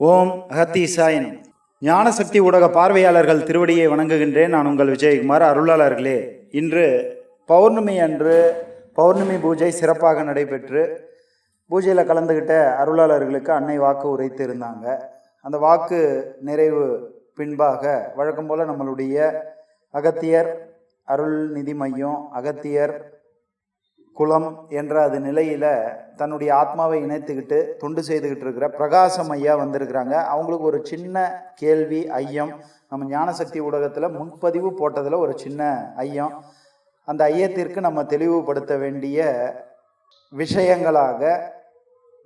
ஓம் அகத்தீசாயன் ஞானசக்தி ஊடக பார்வையாளர்கள் திருவடியை வணங்குகின்றேன். நான் உங்கள் விஜயகுமார் அருளாளர்களே. இன்று பௌர்ணமி அன்று பௌர்ணமி பூஜை சிறப்பாக நடைபெற்று பூஜையில் கலந்துக்கிட்ட அருளாளர்களுக்கு அன்னை வாக்கு உரைத்து இருந்தாங்க அந்த வாக்கு நிறைவு பின்பாக வழக்கம் போல் நம்மளுடைய அகத்தியர் அருள்நிதி மையம் அகத்தியர் குலம் என்ற அது நிலையில் தன்னுடைய ஆத்மாவை இணைத்துக்கிட்டு தொண்டு செய்துக்கிட்டு இருக்கிற பிரகாசம் ஐயா வந்திருக்கிறாங்க. அவங்களுக்கு ஒரு சின்ன கேள்வி ஐயம். நம்ம ஞானசக்தி ஊடகத்தில் முன்பதிவு போட்டதில் ஒரு சின்ன ஐயம். அந்த ஐயத்திற்கு நம்ம தெளிவுபடுத்த வேண்டிய விஷயங்களாக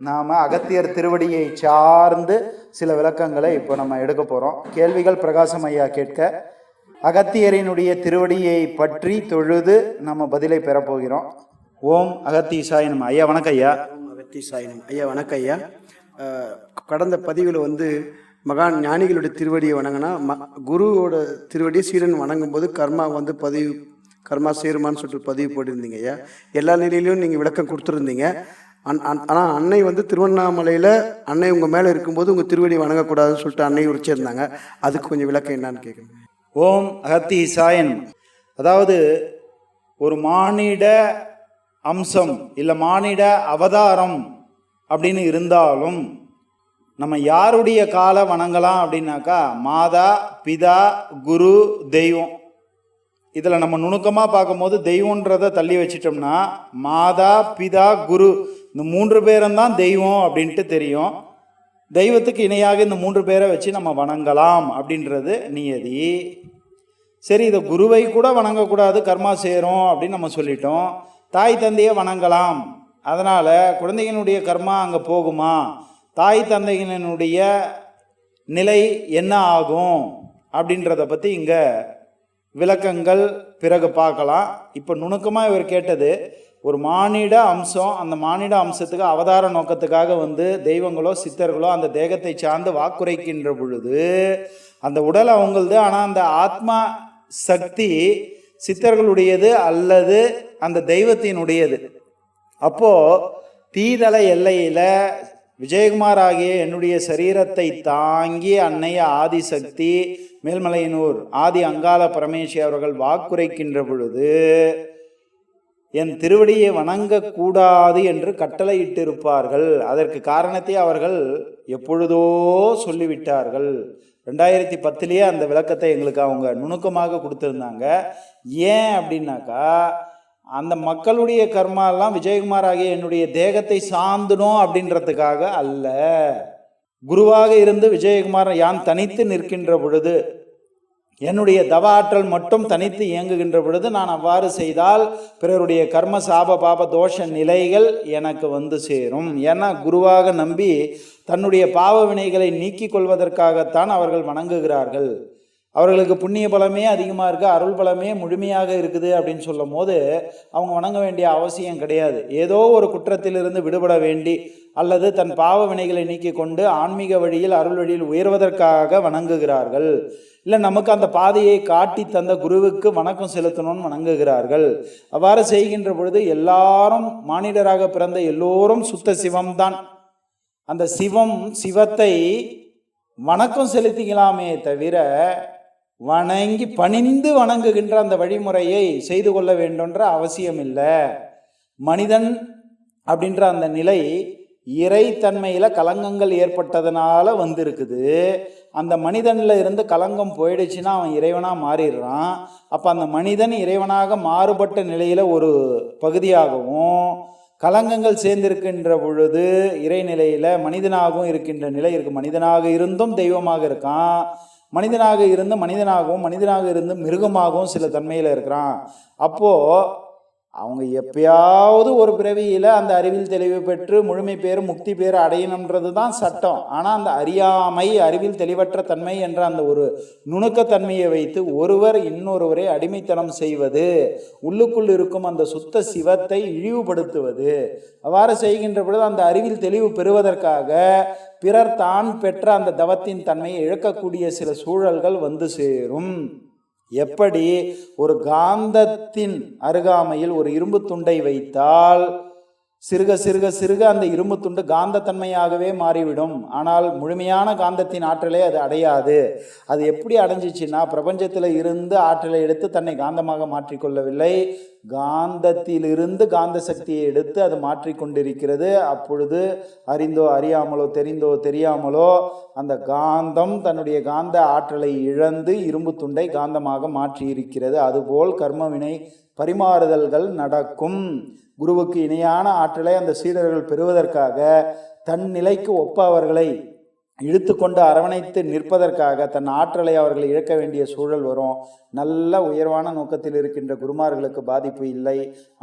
நாம் அகத்தியர் திருவடியை சார்ந்து சில விளக்கங்களை இப்போ நம்ம எடுக்க போகிறோம் கேள்விகள் பிரகாசம் ஐயா கேட்க அகத்தியரினுடைய திருவடியை பற்றி தொழுது நம்ம பதிலை பெறப்போகிறோம். ஓம் அகத்தீசாய நம்ம ஐயா வணக்கம் ஐயா வெற்றி சாயினம் ஐயா வணக்கம் ஐயா கடந்த பதிவில் வந்து மகான் ஞானிகளுடைய திருவடியை வணங்கினா ம குருவோட திருவடியை சீடன் வணங்கும் போது கர்மா வந்து பதிவு கர்மா சேருமான்னு சொல்லிட்டு பதிவு போட்டிருந்தீங்க ஐயா. எல்லா நிலையிலையும் நீங்கள் விளக்கம் கொடுத்துருந்தீங்க. அன் ஆனால் அன்னை வந்து திருவண்ணாமலையில் அன்னை உங்கள் மேலே இருக்கும்போது உங்கள் திருவடி வணங்கக்கூடாதுன்னு சொல்லிட்டு அன்னை உரிச்சிருந்தாங்க அதுக்கு கொஞ்சம் விளக்கம் என்னன்னு கேட்குறேன் ஓம் அகத்தீசாயன் அதாவது ஒரு மானிட அம்சம் இல்லை மானிட அவதாரம் அப்படின்னு இருந்தாலும் நம்ம யாருடைய காலை வணங்கலாம் அப்படின்னாக்கா மாதா பிதா குரு தெய்வம். இதில் நம்ம நுணுக்கமாக பார்க்கும்போது தெய்வன்றதை தள்ளி வச்சிட்டோம்னா மாதா பிதா குரு இந்த மூன்று பேரும் தான் தெய்வம் அப்படின்ட்டு தெரியும். தெய்வத்துக்கு இணையாக இந்த மூன்று பேரை வச்சு நம்ம வணங்கலாம் அப்படின்றது நியதி. சரி இதை குருவை கூட வணங்கக்கூடாது கர்மா சேரும் அப்படின்னு நம்ம சொல்லிட்டோம். தாய் தந்தையை வணங்கலாம். அதனால் குழந்தைகளுடைய கர்மா அங்கே போகுமா? தாய் தந்தைகளினுடைய நிலை என்ன ஆகும்? அப்படின்றத பற்றி இங்கே விளக்கங்கள் பிறகு பார்க்கலாம். இப்போ நுணுக்கமாக இவர் கேட்டது ஒரு மானிட அம்சம். அந்த மானிட அம்சத்துக்கு அவதார நோக்கத்துக்காக வந்து தெய்வங்களோ சித்தர்களோ அந்த தேகத்தை சார்ந்து வாக்குரைக்கின்ற பொழுது அந்த உடல் அவங்களது. ஆனால் அந்த ஆத்மா சக்தி சித்தர்களுடையது அல்லது அந்த தெய்வத்தினுடையது. அப்போ தீதள எல்லையில் விஜயகுமார் ஆகிய என்னுடைய சரீரத்தை தாங்கி அன்னைய ஆதிசக்தி மேல்மலையனூர் ஆதி அங்காள பரமேஸ்வரி அவர்கள் வாக்குரைக்கின்ற பொழுது என் திருவடியை வணங்கக்கூடாது என்று கட்டளையிட்டிருப்பார்கள். அதற்கு காரணத்தை அவர்கள் எப்பொழுதோ சொல்லிவிட்டார்கள். ரெண்டாயிரத்தி பத்துலேயே அந்த விளக்கத்தை எங்களுக்கு அவங்க நுணுக்கமாக கொடுத்துருந்தாங்க. ஏன் அப்படின்னாக்கா அந்த மக்களுடைய கர்மாலாம் விஜயகுமார் ஆகிய என்னுடைய தேகத்தை சார்ந்துடும் அப்படின்றதுக்காக அல்ல. குருவாக இருந்து விஜயகுமார் யான் தனித்து நிற்கின்ற பொழுது என்னுடைய தவ ஆற்றல் மட்டும் தனித்து இயங்குகின்ற பொழுது நான் அவ்வாறு செய்தால் பிறருடைய கர்ம சாப பாப தோஷ நிலைகள் எனக்கு வந்து சேரும். ஏன்னா குருவாக நம்பி தன்னுடைய பாவ வினைகளை நீக்கிக் கொள்வதற்காகத்தான் அவர்கள் வணங்குகிறார்கள். அவர்களுக்கு புண்ணிய பலமே அதிகமாக இருக்குது அருள் பலமே முழுமையாக இருக்குது அப்படின்னு சொல்லும் போது அவங்க வணங்க வேண்டிய அவசியம் கிடையாது. ஏதோ ஒரு குற்றத்திலிருந்து விடுபட வேண்டி அல்லது தன் பாவ வினைகளை நீக்கி கொண்டு ஆன்மீக வழியில் அருள் வழியில் உயர்வதற்காக வணங்குகிறார்கள். இல்லை நமக்கு அந்த பாதையை காட்டி தந்த குருவுக்கு வணக்கம் செலுத்தணும்னு வணங்குகிறார்கள். அவ்வாறு செய்கின்ற பொழுது எல்லாரும் மானிடராக பிறந்த எல்லோரும் சுத்த சிவம்தான். அந்த சிவம் சிவத்தை வணக்கம் செலுத்திக்கலாமே தவிர வணங்கி பணிந்து வணங்குகின்ற அந்த வழிமுறையை செய்து கொள்ள வேண்டும்ன்ற அவசியம் இல்லை மனிதன் அப்படின்ற அந்த நிலை இறைத்தன்மையில் கலங்கங்கள் ஏற்பட்டதுனால வந்திருக்குது. அந்த மனிதனில் இருந்து கலங்கம் போயிடுச்சுன்னா அவன் இறைவனாக மாறிடுறான். அப்போ அந்த மனிதன் இறைவனாக மாறுபட்ட நிலையில் ஒரு பகுதியாகவும் கலங்கங்கள் சேர்ந்திருக்கின்ற பொழுது இறைநிலையில் மனிதனாகவும் இருக்கின்ற நிலை இருக்குது மனிதனாக இருந்தும் தெய்வமாக இருக்கான். மனிதனாக இருந்து மனிதனாகவும் மனிதனாக இருந்து மிருகமாகவும் சில தன்மையில் இருக்கிறான். அப்போது அவங்க எப்பயாவது ஒரு பிறவியில் அந்த அறிவில் தெளிவு பெற்று முழுமை பேர் முக்தி பேர் அடையணுன்றது தான் சட்டம். ஆனால் அந்த அறியாமை அறிவில் தெளிவற்ற தன்மை என்ற அந்த ஒரு நுணுக்கத்தன்மையை வைத்து ஒருவர் இன்னொருவரை அடிமைத்தனம் செய்வது உள்ளுக்குள் இருக்கும் அந்த சுத்த சிவத்தை இழிவுபடுத்துவது அவ்வாறு செய்கின்ற பொழுது அந்த அறிவில் தெளிவு பெறுவதற்காக பிறர் தான் பெற்ற அந்த தவத்தின் தன்மையை இழக்கக்கூடிய சில சூழல்கள் வந்து சேரும். எப்படி ஒரு காந்தத்தின் அருகாமையில் ஒரு இரும்பு துண்டை வைத்தால் சிறுக சிறுக சிறுக அந்த இரும்பு துண்டு காந்தத்தன்மையாகவே மாறிவிடும். ஆனால் முழுமையான காந்தத்தின் ஆற்றலை அது அடையாது. அது எப்படி அடைஞ்சிச்சுன்னா பிரபஞ்சத்தில் இருந்து ஆற்றலை எடுத்து தன்னை காந்தமாக மாற்றிக்கொள்ளவில்லை. காந்தத்திலிருந்து காந்த சக்தியை எடுத்து அது மாற்றிக்கொண்டிருக்கிறது. அப்பொழுது அறிந்தோ அறியாமலோ தெரிந்தோ தெரியாமலோ அந்த காந்தம் தன்னுடைய காந்த ஆற்றலை இழந்து இரும்பு துண்டை காந்தமாக மாற்றியிருக்கிறது. அதுபோல் கர்மவினை பரிமாறுதல்கள் நடக்கும். குருவுக்கு இணையான ஆற்றலை அந்த சீடர்கள் பெறுவதற்காக தன் நிலைக்கு ஒப்ப இழுத்துக்கொண்டு அரவணைத்து நிற்பதற்காக தன் ஆற்றலை அவர்கள் இழக்க வேண்டிய சூழல் வரும். நல்ல உயர்வான நோக்கத்தில் இருக்கின்ற குருமார்களுக்கு பாதிப்பு இல்லை.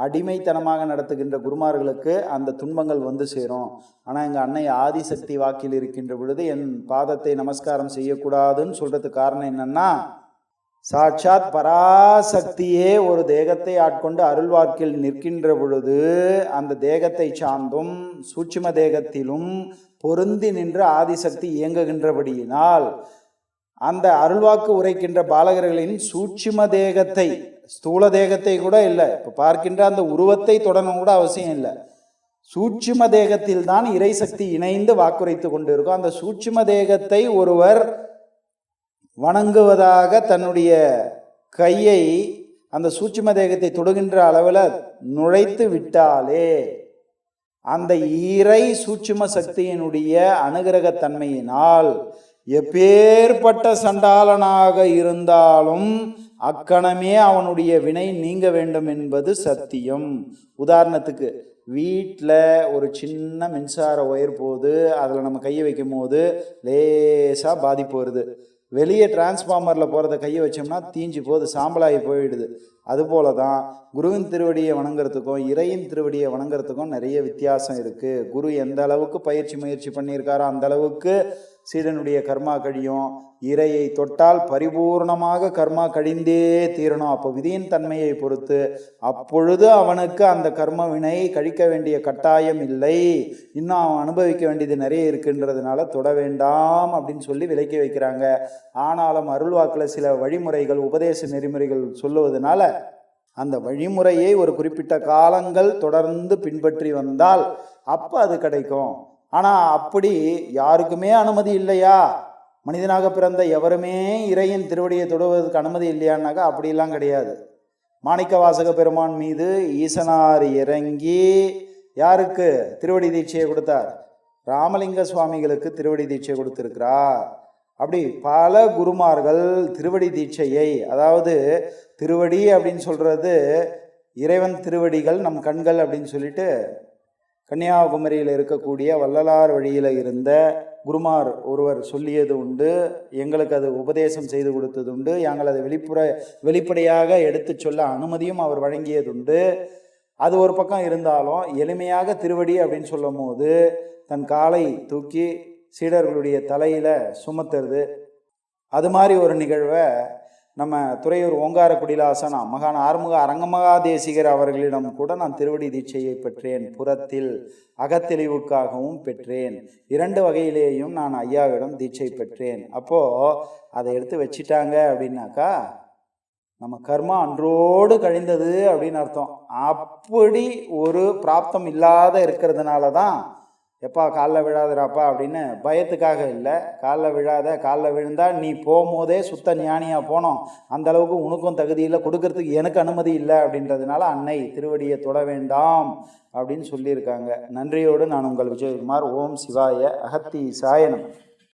அடிமைத்தனமாக நடத்துகின்ற குருமார்களுக்கு அந்த துன்பங்கள் வந்து சேரும். ஆனால் எங்கள் அன்னை ஆதிசக்தி வாக்கில் இருக்கின்ற பொழுது என் பாதத்தை நமஸ்காரம் செய்யக்கூடாதுன்னு சொல்கிறதுக்கு காரணம் என்னென்னா சாட்சாத் பராசக்தியே ஒரு தேகத்தை ஆட்கொண்டு அருள்வாக்கில் நிற்கின்ற பொழுது அந்த தேகத்தை சார்ந்தும் சூட்சும தேகத்திலும் பொருந்தி நின்று ஆதிசக்தி இயங்குகின்றபடியினால் அந்த அருள்வாக்கு உரைக்கின்ற பாலகர்களின் சூட்சும தேகத்தை ஸ்தூல தேகத்தை கூட இல்லை. இப்போ பார்க்கின்ற அந்த உருவத்தை தொடரணும் கூட அவசியம் இல்லை. சூட்சும தேகத்தில் தான் இறைசக்தி இணைந்து வாக்குரைத்து கொண்டு இருக்கும் அந்த சூட்சும தேகத்தை ஒருவர் வணங்குவதாக தன்னுடைய கையை அந்த சூட்சும தேகத்தை தொடுகின்ற அளவில் நுழைத்து விட்டாலே அந்த இறை சூட்சும சக்தியினுடைய அனுகிரகத்தன்மையினால் எப்பேற்பட்ட சண்டாளனாக இருந்தாலும் அக்கணமே அவனுடைய வினை நீங்க வேண்டும் என்பது சத்தியம். உதாரணத்துக்கு வீட்டில் ஒரு சின்ன மின்சார ஒயர் போகுது அதில் நம்ம கையை வைக்கும் போது லேசாக பாதிப்பு வருது. வெளியே டிரான்ஸ்ஃபார்மரில் போகிறத கையை வச்சோம்னா தீஞ்சு போகுது சாம்பலாகி போயிடுது. அதுபோல தான் குருவின் திருவடியை வணங்குறதுக்கும் இறையின் திருவடியை வணங்குறதுக்கும் நிறைய வித்தியாசம் இருக்குது குரு எந்த அளவுக்கு பயிற்சி முயற்சி பண்ணியிருக்காரோ அந்த அளவுக்கு சீடனுடைய கர்மா கழியும். இறையை தொட்டால் பரிபூர்ணமாக கர்மா கழிந்தே தீரணும். அப்போ விதியின் தன்மையை பொறுத்து அப்பொழுது அவனுக்கு அந்த கர்ம வினை கழிக்க வேண்டிய கட்டாயம் இல்லை. இன்னும் அவன் அனுபவிக்க வேண்டியது நிறைய இருக்குன்றதுனால தொட வேண்டாம் அப்படின்னு சொல்லி விலக்கி வைக்கிறாங்க. ஆனாலும் அருள்வாக்கில் சில வழிமுறைகள் உபதேச நெறிமுறைகள் சொல்லுவதனால அந்த வழிமுறையை ஒரு குறிப்பிட்ட காலங்கள் தொடர்ந்து பின்பற்றி வந்தால் அப்போ அது கிடைக்கும். ஆனால் அப்படி யாருக்குமே அனுமதி இல்லையா? மனிதனாக பிறந்த எவருமே இறையின் திருவடியை தொடுவதற்கு அனுமதி இல்லையான்னாக்கா அப்படிலாம் கிடையாது. மாணிக்க வாசக பெருமான் மீது ஈசனார் இறங்கி யாருக்கு? திருவடி தீட்சையை கொடுத்தார். ராமலிங்க சுவாமிகளுக்கு திருவடி தீட்சை கொடுத்திருக்கிறார். அப்படி பல குருமார்கள் திருவடி தீட்சையை அதாவது திருவடி அப்படின்னு சொல்றது இறைவன் திருவடிகள் நம் கண்கள் அப்படின்னு சொல்லிட்டு கன்னியாகுமரியில் இருக்கக்கூடிய வள்ளலார் வழியில் இருந்த குருமார் ஒருவர் சொல்லியது உண்டு. எங்களுக்கு அது உபதேசம் செய்து கொடுத்தது உண்டு. நாங்கள் அதை வெளிப்புற வெளிப்படையாக எடுத்து சொல்ல அனுமதியும் அவர் வழங்கியதுண்டு அது ஒரு பக்கம் இருந்தாலும் எளிமையாக திருவடி அப்படின்னு சொல்லும் போது தன் காலை தூக்கி சீடர்களுடைய தலையில் சுமத்துறது. அது மாதிரி ஒரு நிகழ்வை நம்ம துறையூர் ஓங்கார குடிலாசனா மகான் ஆறுமுக அரங்கமகா தேசிகர் அவர்களிடம் கூட நான் திருவடி தீட்சையை பெற்றேன். புறத்தில் அகத்தெளிவுக்காகவும் பெற்றேன். இரண்டு வகையிலேயும் நான் ஐயாவிடம் தீட்சை பெற்றேன். அப்போது அதை எடுத்து வச்சிட்டாங்க அப்படின்னாக்கா நம்ம கர்மா அன்றோடு கழிந்தது அப்படின்னு அர்த்தம். அப்படி ஒரு பிராப்தம் இல்லாத இருக்கிறதுனால தான் எப்பா காலில் விழாதுறாப்பா அப்படின்னு பயத்துக்காக இல்லை. காலில் விழாத காலில் விழுந்தால் நீ போகும்போதே சுத்த ஞானியாக போனோம். அந்த அளவுக்கு உனக்கும் தகுதி இல்லை கொடுக்கறதுக்கு எனக்கு அனுமதி இல்லை அப்படின்றதுனால அன்னை திருவடியை தொட வேண்டாம் அப்படின்னு சொல்லியிருக்காங்க. நன்றியோடு நான் உங்கள் விஜயகுமார். ஓம் சிவாய அகத்தி சாயனம்